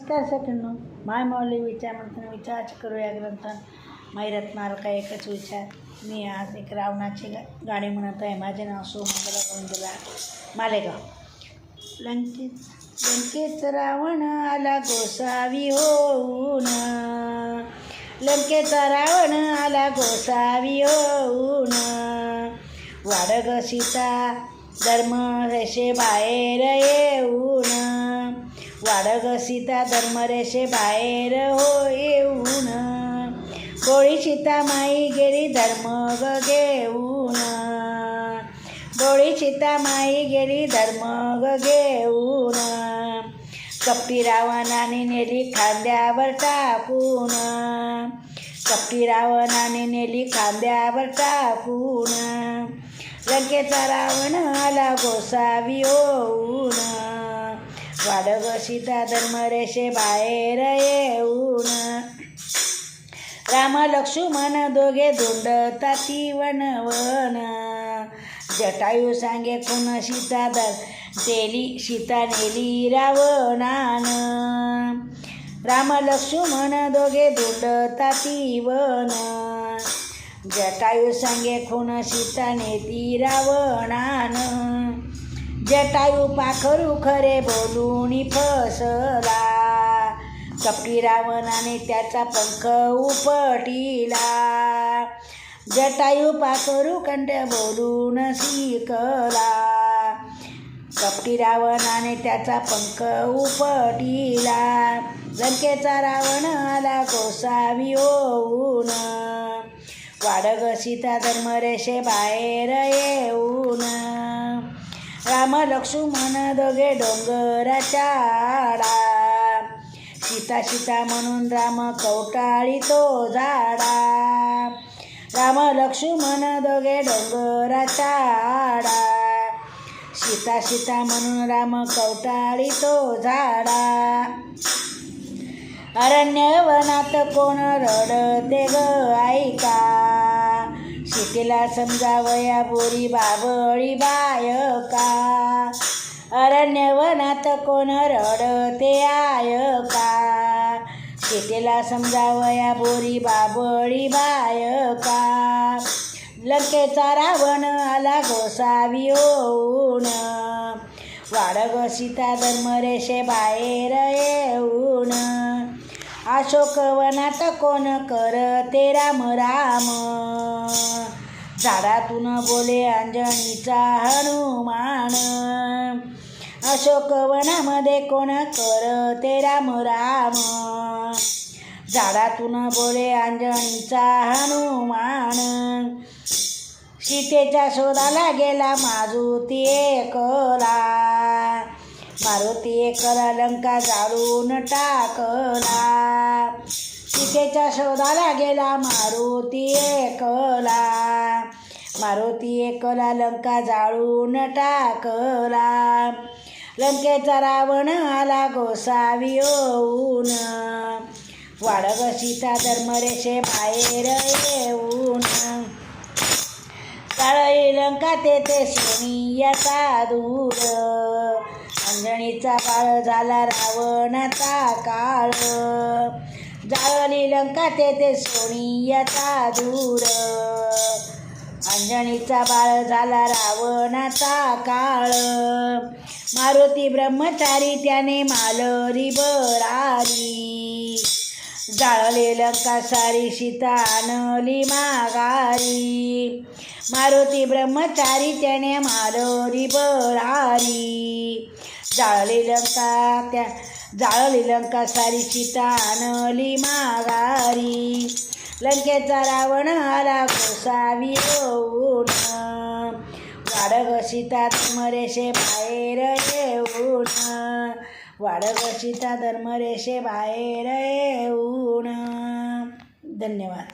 नमस्कार माय मौली विचार म्हणताना विचारच करूया ग्रंथन मैरत मालका एकच विचार. मी आज एक रावणाची गा गाणी म्हणत आहे. माझे नाव सोमंगला गोंदला मालेगाव. लंकेत लंकेत रावण आला गोसावी होऊन. लंकेचा रावण आला गोसावी होऊन. वाडग सीता धर्म रेषे बाहेर येऊन. वाडग सीता धर्मरेषे बाहेर हो येऊन. कोळी सीता माई गेली धर्म ग घेऊन. गोळी सीता माई गेली धर्म ग घेऊन. कपटी रावणाने नेली खांद्यावर टाकून. कपटी रावणाने नेली खांद्यावर टाकून. लंकेचा रावण आला गोसावी होऊन. वाडग सीता धर्मरेषे बाहेर येऊन राम लक्ष्मण दोघे धुंड ताती वनवन जटायू सांगे कोण सीता दर तेली सीता नेली रावणान. राम लक्ष्मण दोघे धुंड ताती वन जटायू सांगे खून सीता नेती रावणान. जटायू पाखरू खरे बोलून फसला. कपटी रावणाने त्याचा पंख उपटिला. जटायू पाखरू कंठ बोलून शिकला. कपटी रावणाने त्याचा पंख उपटिला. लंकेचा रावण आला गोसावी होऊन. वाडग सीता धर्मरेषे बाहेर येऊन. राम लक्ष्मण दोघे डोंगराच्या आडा सीता सीता म्हणून राम कवटाळी तो झाडा. राम लक्ष्मण दोघे डोंगराच्या आडा सीता सीता म्हणून राम कवटाळी तो झाडा. अरण्यवनात कोण रडते ग ऐका. सीतेला समजावया बोरी बाबळी बायका. अरण्यवनात कोण रडते आयका? सीतेला समजावया बोरी बाबळी बायका. लंकेचा रावण आला गोसावी होऊन. वाडग सीता धर्मरेषे बाहेर येऊन. अशोकवनात कोण करते राम राम? झाडातून बोले अंजनीचा हनुमान. अशोकवनामध्ये कोण करते राम राम? झाडातून बोले अंजनीचा हनुमान. सीतेच्या शोधाला गेला मारुती एकला. मारुती एकला लंका जाळून टाकला. सीतेच्या शोधाला गेला मारुती एकला. मारुती एकला लंका जाळून टाकला. लंकेचा रावण आला गोसावी होऊन वाडग सीता धर्मरेषे बाहेर येऊन. काळी लंका तेथे सोनियाचा दूर. अंजणीचा काळ झाला रावणाचा काळ. जाळली लंका तेथे सोनियाचा धूर अंजणीचा बाळ झाला रावणाचा काळ. मारुती ब्रह्मचारी त्याने मालरी बरारी जाळले लंका सारी सीता आणली माघारी. मारुती ब्रह्मचारी त्याने मालोरी बरारी लंका त्या जाळली लंका सारी सीता आणली माघारी. लंकेचा रावण आला गोसावी होऊन वाडग सीता धर्मरेषे बाहेर येऊन. वाडग सीता धर्मरेषे बाहेर येऊन. धन्यवाद.